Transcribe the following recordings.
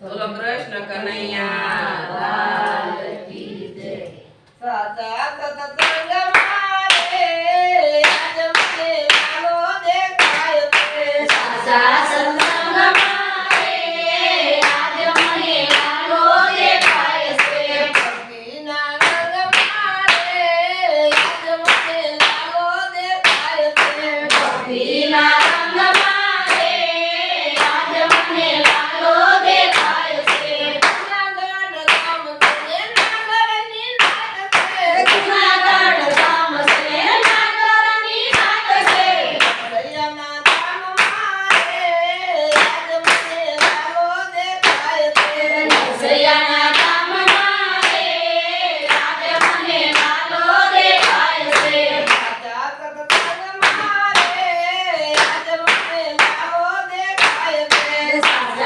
બોલો કૃષ્ણ કનૈયા સાચા સતસંગમાં રે આજ મને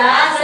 Gracias.